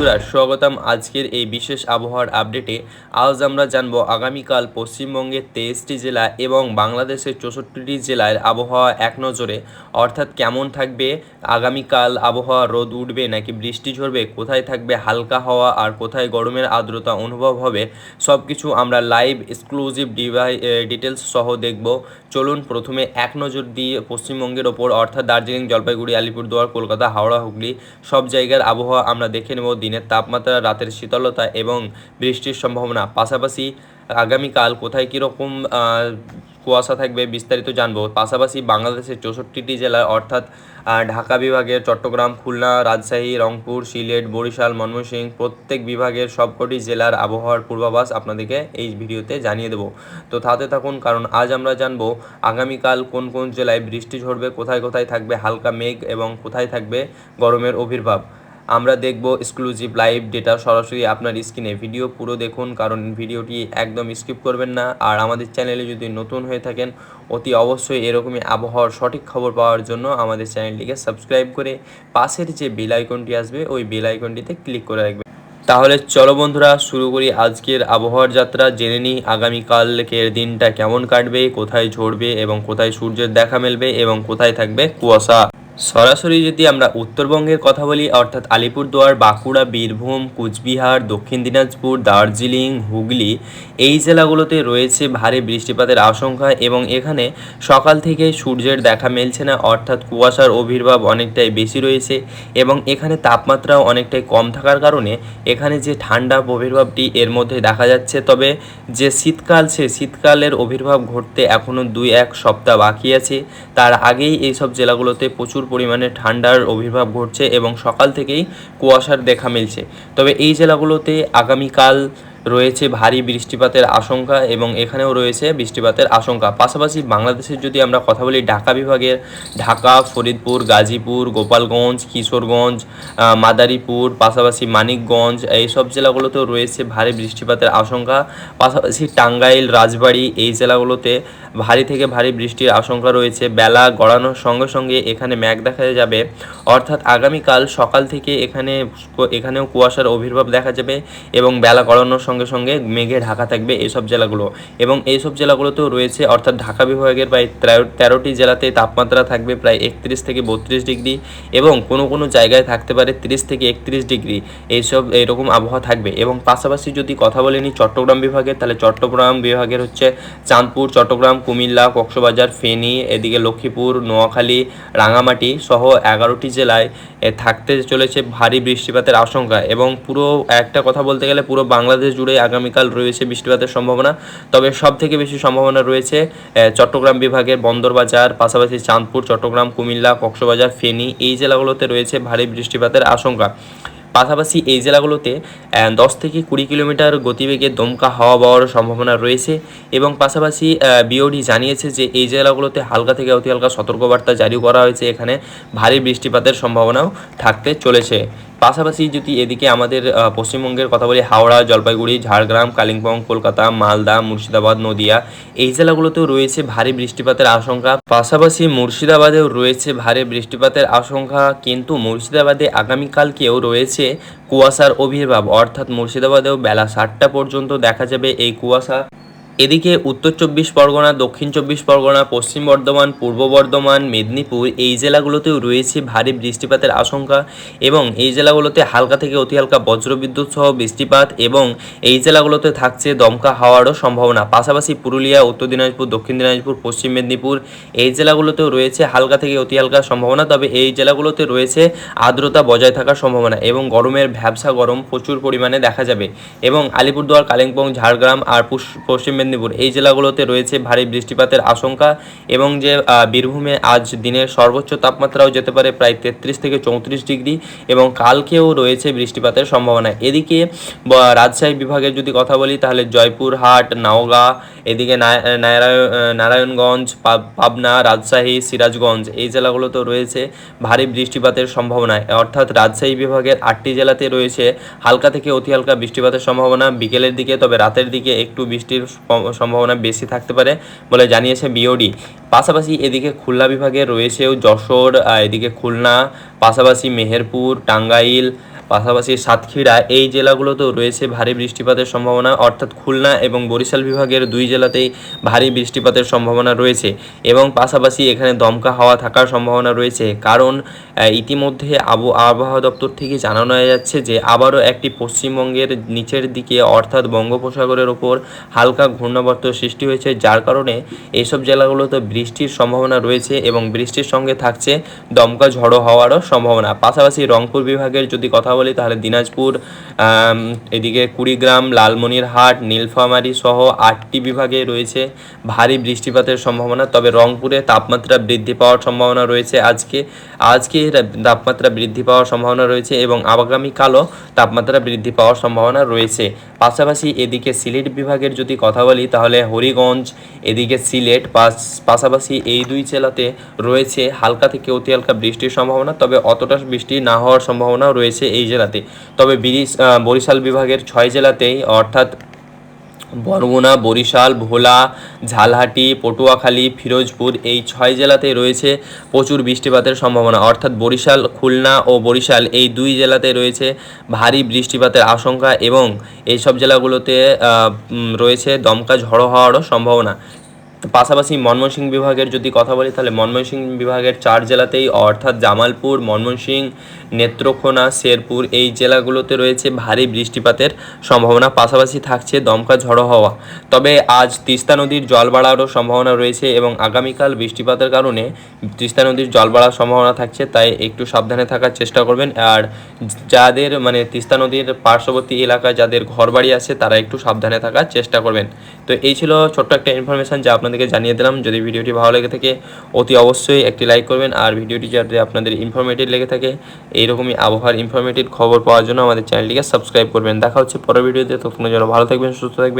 বন্ধুরা, স্বাগতম আজকের এই বিশেষ আবহাওয়ার আপডেটে। আজ আমরা জানব আগামীকাল পশ্চিমবঙ্গের তেইশটি জেলা এবং বাংলাদেশের চৌষট্টিটি জেলার আবহাওয়া এক নজরে। অর্থাৎ কেমন থাকবে? আগামীকাল আবহাওয়া রোদ উঠবে নাকি বৃষ্টি ঝরবে? কোথায় থাকবে হালকা হাওয়া আর কোথায় গরমের আর্দ্রতা অনুভব হবে? সব কিছু আমরা লাইভ এক্সক্লুসিভ ডিভাই ডিটেলস সহ দেখব। চলুন প্রথমে এক নজর দিয়ে পশ্চিমবঙ্গের ওপর, অর্থাৎ দার্জিলিং, জলপাইগুড়ি, আলিপুরদুয়ার, কলকাতা, হাওড়া, হুগলি সব জায়গার আবহাওয়া আমরা দেখে নেব দিনের তাপমাত্রা, রাতের শীতলতা এবং বৃষ্টির সম্ভাবনা। পাশাপাশি আগামীকাল কোথায় কীরকম কুয়াশা থাকবে বিস্তারিত জানব। পাশাপাশি বাংলাদেশের চৌষট্টিটি জেলা অর্থাৎ ঢাকা বিভাগের চট্টগ্রাম, খুলনা, রাজশাহী, রংপুর, সিলেট, বরিশাল, ময়মনসিংহ প্রত্যেক বিভাগের সবকটি জেলার আবহাওয়ার পূর্বাভাস আপনাদেরকে এই ভিডিওতে জানিয়ে দেবো। তো তাতে থাকুন, কারণ আজ আমরা জানব আগামীকাল কোন কোন জেলায় বৃষ্টি ঝরবে, কোথায় কোথায় থাকবে হালকা মেঘ এবং কোথায় থাকবে গরমের আবির্ভাব আমরা দেখব এক্সক্লুসিভ লাইভ ডেটা সরাসরি আপনার স্ক্রিনে ভিডিও পুরো দেখুন, কারণ ভিডিওটি একদম স্কিপ করবেন না। আর আমাদের চ্যানেলে যদি নতুন হয়ে থাকেন, অতি অবশ্যই এরকমই আবহাওয়ার সঠিক খবর পাওয়ার জন্য আমাদের চ্যানেলটিকে সাবস্ক্রাইব করে পাশের যে বেল আইকনটি আসবে, ওই বেল আইকনটিতে ক্লিক করে রাখবেন। তাহলে চলো বন্ধুরা, শুরু করি আজকের আবহাওয়ার যাত্রা। জেনে নিই আগামীকালকের দিনটা কেমন কাটবে, কোথায় ঝরবে এবং কোথায় সূর্যের দেখা মেলবে এবং কোথায় থাকবে কুয়াশা। সরাসরি যদি আমরা উত্তরবঙ্গের কথা বলি, অর্থাৎ আলিপুরদুয়ার, বাঁকুড়া, বীরভূম, কুচবিহার, দক্ষিণ দিনাজপুর, দার্জিলিং, হুগলি, এই জেলাগুলোতে রয়েছে ভারী বৃষ্টিপাতের আশঙ্কা এবং এখানে সকাল থেকে সূর্যের দেখা মেলছে না। অর্থাৎ কুয়াশার আবির্ভাব অনেকটাই বেশি রয়েছে এবং এখানে তাপমাত্রাও অনেকটাই কম থাকার কারণে এখানে যে ঠান্ডা আবির্ভাবটি এর মধ্যে দেখা যাচ্ছে। তবে যে শীতকাল, সে শীতকালের আবির্ভাব ঘটতে এখনও দুই এক সপ্তাহ বাকি আছে। তার আগেই এইসব জেলাগুলোতে প্রচুর পরিমাণে ঠান্ডার আবির্ভাব ঘটছে এবং সকাল থেকেই কুয়াশার দেখা মিলছে। তবে এই জেলাগুলোতে আগামীকাল রয়েছে ভারী বৃষ্টিপাতের আশঙ্কা এবং এখানেও রয়েছে বৃষ্টিপাতের আশঙ্কা। পাশাপাশি বাংলাদেশের যদি আমরা কথা বলি, ঢাকা বিভাগের ঢাকা, ফরিদপুর, গাজীপুর, গোপালগঞ্জ, কিশোরগঞ্জ মাদারীপুর, পাশাপাশি মানিকগঞ্জ, এইসব জেলাগুলোতেও রয়েছে ভারী বৃষ্টিপাতের আশঙ্কা। পাশাপাশি টাঙ্গাইল, রাজবাড়ী এই জেলাগুলোতে ভারী থেকে ভারী বৃষ্টির আশঙ্কা রয়েছে। বেলা গড়ানোর সঙ্গে সঙ্গে এখানে মেঘ দেখা যাবে। অর্থাৎ আগামীকাল সকাল থেকে এখানে এখানেও কুয়াশার আবির্ভাব দেখা যাবে এবং বেলা গড়ানোর সঙ্গে সঙ্গে মেঘে ঢাকা থাকবে এইসব জেলাগুলো। এবং এইসব জেলাগুলোতেও রয়েছে, অর্থাৎ ঢাকা বিভাগের প্রায় তেরো তেরোটি জেলাতে তাপমাত্রা থাকবে প্রায় একত্রিশ থেকে বত্রিশ ডিগ্রি এবং কোনো কোনো জায়গায় থাকতে পারে তিরিশ থেকে একত্রিশ ডিগ্রি। এইসব এরকম আবহাওয়া থাকবে। এবং পাশাপাশি যদি কথা বলে নিই চট্টগ্রাম বিভাগের, তাহলে চট্টগ্রাম বিভাগের হচ্ছে চাঁদপুর, চট্টগ্রাম কুমিল্লা, কক্সবাজার, ফেনী, এদিকে লক্ষ্মীপুর, নোয়াখালী রাঙামাটি সহ এগারোটি জেলায় থাকতে চলেছে ভারী বৃষ্টিপাতের আশঙ্কা এবং পুরো একটা কথা বলতে গেলে পুরো বাংলাদেশ জুড়ে আগামীকাল রয়েছে বৃষ্টিপাতের সম্ভাবনা। তবে সব থেকে বেশি সম্ভাবনা রয়েছে চট্টগ্রাম বিভাগের বন্দরবাজার, পাশাপাশি চাঁদপুর, চট্টগ্রাম, কুমিল্লা, কক্সবাজার, ফেনী এই জেলাগুলোতে রয়েছে ভারী বৃষ্টিপাতের আশঙ্কা। পাশাপাশি এই জেলাগুলোতে দশ থেকে কুড়ি কিলোমিটার গতিবেগে দমকা হাওয়া বওয়ার সম্ভাবনা রয়েছে এবং পাশাপাশি বিওডি জানিয়েছে যে এই জেলাগুলোতে হালকা থেকে অতি হালকা সতর্কবার্তা জারি করা হয়েছে। এখানে ভারী বৃষ্টিপাতের সম্ভাবনাও থাকতে চলেছে। পাশাপাশি যদি এদিকে আমাদের পশ্চিমবঙ্গের কথা বলি, হাওড়া, জলপাইগুড়ি, ঝাড়গ্রাম, কালিম্পং, কলকাতা, মালদা, মুর্শিদাবাদ, নদিয়া, এই জেলাগুলোতেও রয়েছে ভারী বৃষ্টিপাতের আশঙ্কা। পাশাপাশি মুর্শিদাবাদেও রয়েছে ভারী বৃষ্টিপাতের আশঙ্কা, কিন্তু মুর্শিদাবাদে আগামীকালকেও রয়েছে কুয়াশার আবির্ভাব অর্থাৎ মুর্শিদাবাদেও বেলা সাতটা পর্যন্ত দেখা যাবে এই কুয়াশা। এদিকে উত্তর চব্বিশ পরগনা, দক্ষিণ চব্বিশ পরগনা, পশ্চিম বর্ধমান, পূর্ব বর্ধমান, মেদিনীপুর এই জেলাগুলোতেও রয়েছে ভারী বৃষ্টিপাতের আশঙ্কা এবং এই জেলাগুলোতে হালকা থেকে অতি হালকা বজ্রবিদ্যুৎ সহ বৃষ্টিপাত এবং এই জেলাগুলোতে থাকছে দমকা হাওয়ারও সম্ভাবনা। পাশাপাশি পুরুলিয়া, উত্তর দিনাজপুর, দক্ষিণ দিনাজপুর, পশ্চিম মেদিনীপুর এই জেলাগুলোতেও রয়েছে হালকা থেকে অতি হালকা সম্ভাবনা, তবে এই জেলাগুলোতে রয়েছে আর্দ্রতা বজায় থাকার সম্ভাবনা এবং গরমের ভ্যাবসা গরম প্রচুর পরিমাণে দেখা যাবে এবং আলিপুরদুয়ার, কালিম্পং, ঝাড়গ্রাম আর পশ্চিম মেদিনীপুর এই জেলাগুলোতে রয়েছে ভারী বৃষ্টিপাতের আশঙ্কা এবং যে বীরভূমে আজ দিনের সর্বোচ্চ তাপমাত্রাও যেতে পারে প্রায় তেত্রিশ থেকে চৌত্রিশ ডিগ্রি এবং কালকেও রয়েছে বৃষ্টিপাতের সম্ভাবনা। এদিকে রাজশাহী বিভাগের যদি কথা বলি, তাহলে জয়পুরহাট, নওগাঁ, এদিকে নারায়ণ নারায়ণগঞ্জ, পাব- পাবনা, রাজশাহী, সিরাজগঞ্জ এই জেলাগুলোতেও রয়েছে ভারী বৃষ্টিপাতের সম্ভাবনা। অর্থাৎ রাজশাহী বিভাগের আটটি জেলাতে রয়েছে হালকা থেকে অতি হালকা বৃষ্টিপাতের সম্ভাবনা। বিকেলের দিকে তবে রাতের দিকে একটু বৃষ্টির সম্ভাবনা বেশি থাকতে পারে বলে জানিয়েছে বিওডি। পাশাপাশি এদিকে খুলনা বিভাগে রয়েছেও যশোর এদিকে খুলনা, পাশাপাশি মেহেরপুর, টাঙ্গাইল পাশাপাশি সাতক্ষীরা, এই জেলাগুলোতেও রয়েছে ভারী বৃষ্টিপাতের সম্ভাবনা, অর্থাৎ খুলনা এবং বরিশাল বিভাগের দুই জেলাতেই ভারী বৃষ্টিপাতের সম্ভাবনা রয়েছে এবং পাশাপাশি এখানে দমকা হাওয়া থাকার সম্ভাবনা রয়েছে। কারণ ইতিমধ্যে আবু, আবহাওয়া দপ্তর থেকে জানানো যাচ্ছে যে, আবারও একটি পশ্চিমবঙ্গের নিচের দিকে, অর্থাৎ বঙ্গোপসাগরের ওপর হালকা ঘূর্ণাবর্ত সৃষ্টি হয়েছে, যার কারণে এইসব জেলাগুলোতে বৃষ্টির সম্ভাবনা রয়েছে এবং বৃষ্টির সঙ্গে থাকছে দমকা ঝড়ো হওয়ারও সম্ভাবনা। পাশাপাশি রংপুর বিভাগের যদি কথা বলি, তাহলে দিনাজপুর এদিকে কুড়িগ্রাম, লালমনিরহাট, নীলফামারী সহ আটটি বিভাগে রয়েছে ভারী বৃষ্টিপাতের সম্ভাবনা। তবে রংপুরে তাপমাত্রা বৃদ্ধি পাওয়ার সম্ভাবনা রয়েছে আজকে। আজকে তাপমাত্রা বৃদ্ধি পাওয়ার সম্ভাবনা রয়েছে এবং আগামীকালও তাপমাত্রা বৃদ্ধি পাওয়ার সম্ভাবনা রয়েছে। পাশাপাশি এদিকে সিলেট বিভাগের যদি কথা বলি, তাহলে হরিগঞ্জ, এদিকে সিলেট, পাশ- পাশাপাশি এই দুই জেলাতে রয়েছে হালকা থেকে অতি হালকা বৃষ্টির সম্ভাবনা। তবে অতটা বৃষ্টি না হওয়ার সম্ভাবনাও রয়েছে এই জেলাতে। তবে বরিশাল বিভাগের ছয় জেলাতেই অর্থাৎ বরগুনা, বরিশাল, ভোলা, ঝালহাটি, পটুয়াখালী, ফিরোজপুর এই ছয় জেলাতে রয়েছে প্রচুর বৃষ্টিপাতের সম্ভাবনা। অর্থাৎ বরিশাল, খুলনা ও বরিশাল এই দুই জেলাতে রয়েছে ভারী বৃষ্টিপাতের আশঙ্কা এবং এইসব জেলাগুলোতে রয়েছে দমকা ঝড়ো হওয়ারও সম্ভাবনা। পাশাপাশি ময়মনসিংহ বিভাগের যদি কথা বলি, তাহলে ময়মনসিংহ বিভাগের চার জেলাতেই, অর্থাৎ জামালপুর ময়মনসিংহ নেত্রকোনা, শেরপুর, এই জেলাগুলোতে রয়েছে ভারী বৃষ্টিপাতের সম্ভাবনা। পাশাপাশি থাকছে দমকা ঝড়ো হওয়া। তবে আজ তিস্তা নদীর জল বাড়ারও সম্ভাবনা রয়েছে এবং আগামীকাল বৃষ্টিপাতের কারণে তিস্তা নদীর জল বাড়ার সম্ভাবনা থাকছে, তাই একটু সাবধানে থাকার চেষ্টা করবেন। আর যাদের মানে তিস্তা নদীর পার্শ্ববর্তী এলাকায় যাদের ঘরবাড়ি আছে, তারা একটু সাবধানে থাকার চেষ্টা করবেন। তো এই ছিল ছোট্ট একটা ইনফরমেশান যা আপনাদেরকে জানিয়ে দিলাম। যদি ভিডিওটি ভালো লেগে থাকে, অতি অবশ্যই একটি লাইক করবেন। আর ভিডিওটি যাতে আপনাদের ইনফরমেটিভ লেগে থাকে, এইরকমই আবহাওয়ার ইনফরমেটিভ খবর পাওয়ার জন্য আমাদের চ্যানেলটিকে সাবস্ক্রাইব করবেন। দেখা হচ্ছে পরের ভিডিওতে। তখন যেন ভালো থাকবেন, সুস্থ থাকবেন।